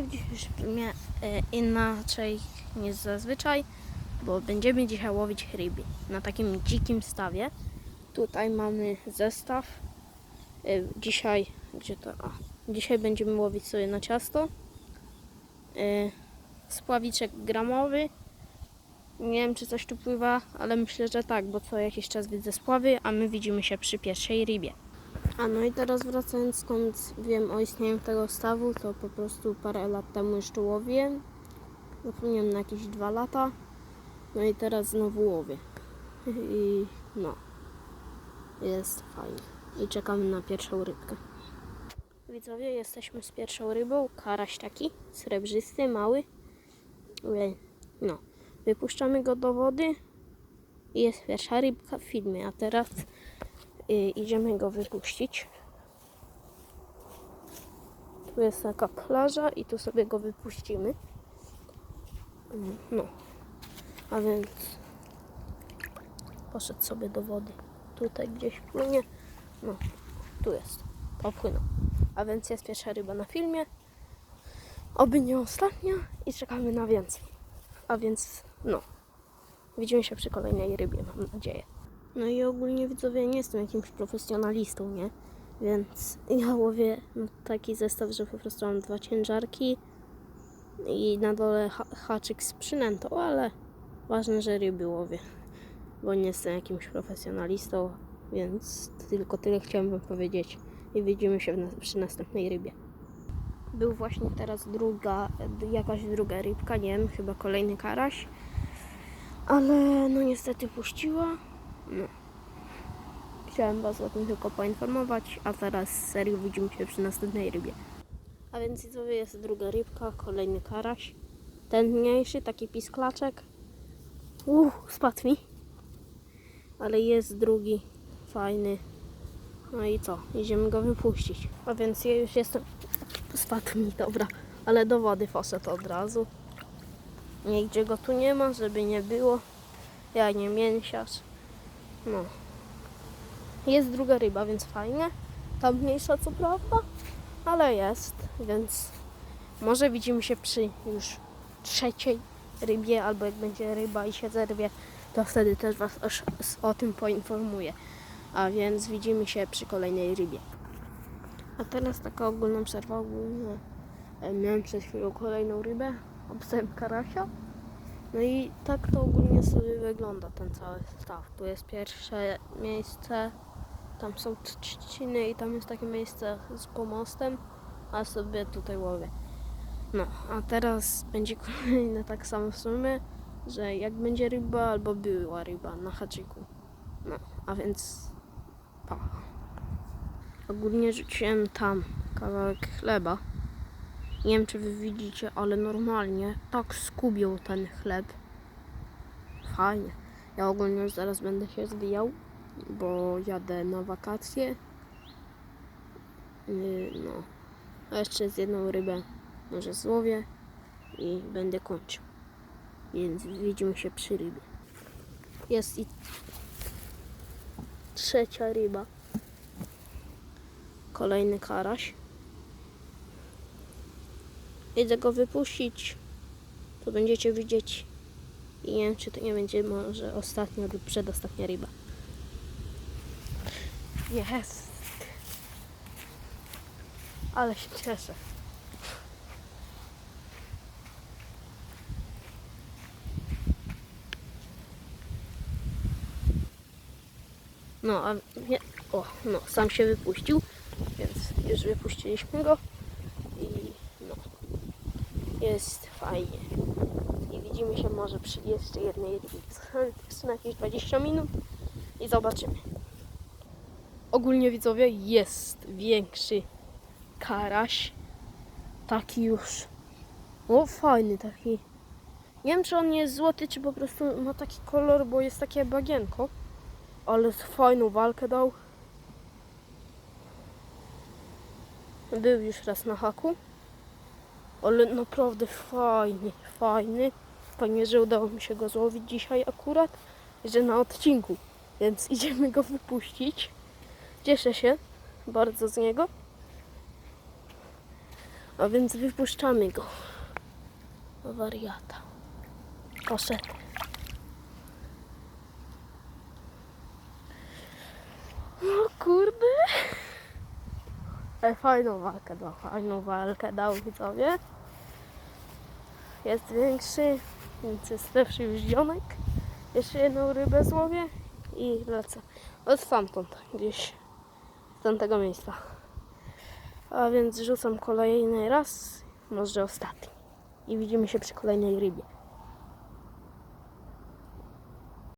Dzisiejszym filmie e, inaczej niż zazwyczaj, bo będziemy dzisiaj łowić ryby na takim dzikim stawie. Tutaj mamy zestaw. E, Dzisiaj, gdzie to? A, dzisiaj będziemy łowić sobie na ciasto. E, Spławiczek gramowy. Nie wiem, czy coś tu pływa, ale myślę, że tak, bo co jakiś czas widzę spławy, a my widzimy się przy pierwszej rybie. A no i teraz wracając skąd wiem o istnieniu tego stawu, to po prostu parę lat temu jeszcze łowiłem. Zapomniałem na jakieś dwa lata. No i teraz znowu łowię. I no. Jest fajnie. I czekamy na pierwszą rybkę. Widzowie, jesteśmy z pierwszą rybą. Karaś taki, srebrzysty, mały. No. Wypuszczamy go do wody. I jest pierwsza rybka w filmie. A teraz idziemy go wypuścić. Tu jest taka plaża i tu sobie go wypuścimy. No, a więc poszedł sobie do wody. Tutaj gdzieś płynie. No, tu jest. Popłynął. A więc jest pierwsza ryba na filmie. Oby nie ostatnia i czekamy na więcej. A więc no. Widzimy się przy kolejnej rybie, mam nadzieję. No i ogólnie widzowie nie jestem jakimś profesjonalistą, nie? Więc ja łowię taki zestaw, że po prostu mam dwa ciężarki i na dole ha haczyk z przynętą, ale ważne, że ryby łowię, bo nie jestem jakimś profesjonalistą, więc tylko tyle chciałem wam powiedzieć i widzimy się na przy następnej rybie. Był właśnie teraz druga, jakaś druga rybka, nie wiem, chyba kolejny karaś, ale no niestety puściła. No. Chciałem Was o tym tylko poinformować, a teraz serio widzimy się przy następnej rybie. A więc widzowie jest druga rybka, kolejny karaś. Ten mniejszy, taki pisklaczek. Uff, spadł mi. Ale jest drugi, fajny. No i co? Idziemy go wypuścić. A więc ja już jestem... Spadł mi, dobra. Ale do wody poszedł od razu. Nigdzie go tu nie ma, żeby nie było. Ja nie mięsiarz. No. Jest druga ryba, więc fajnie. Ta mniejsza co prawda, ale jest, więc może widzimy się przy już trzeciej rybie, albo jak będzie ryba i się zerwie, to wtedy też Was s- o tym poinformuję. A więc widzimy się przy kolejnej rybie. A teraz taka ogólna przerwa. Ogólnie e, miałem przed chwilą kolejną rybę, obstałem karasia. No i tak to ogólnie sobie wygląda ten cały staw. Tu jest pierwsze miejsce, tam są trzciny i tam jest takie miejsce z pomostem, a sobie tutaj łowię. No, a teraz będzie kolejne tak samo w sumie, że jak będzie ryba albo była ryba na haczyku. No, a więc pa. Ogólnie rzuciłem tam kawałek chleba. Nie wiem, czy wy widzicie, ale normalnie tak skubią ten chleb. Fajnie. Ja ogólnie już zaraz będę się zwijał, bo jadę na wakacje. Yy, No. A jeszcze z jedną rybę może złowię i będę kończył. Więc widzimy się przy rybie. Jest i trzecia ryba. Kolejny karaś. Idę go wypuścić, to będziecie widzieć. I nie wiem, czy to nie będzie może ostatnia lub przedostatnia ryba. Jest! Ale się cieszę. No, a nie, o, no, sam się wypuścił, więc już wypuściliśmy go jest fajnie. I widzimy się może przy jeszcze jednej. Jeszcze na jakieś 20 minut i zobaczymy. Ogólnie widzowie jest większy karaś. Taki już. O, fajny taki. Nie wiem, czy on jest złoty, czy po prostu ma taki kolor, bo jest takie bagienko. Ale fajną walkę dał. Był już raz na haku. Ale naprawdę fajny, fajny. Fajnie, że udało mi się go złowić dzisiaj akurat, że na odcinku. Więc idziemy go wypuścić. Cieszę się bardzo z niego. A więc wypuszczamy go. Wariata. Poszedł. No kurde. Ale fajną walkę dał, fajną walkę dał widzowie. Jest większy, więc jest lepszy już dzionek. Jeszcze jedną rybę złowię i lecę. Od stamtąd, gdzieś z tamtego miejsca. A więc rzucam kolejny raz, może ostatni. I widzimy się przy kolejnej rybie.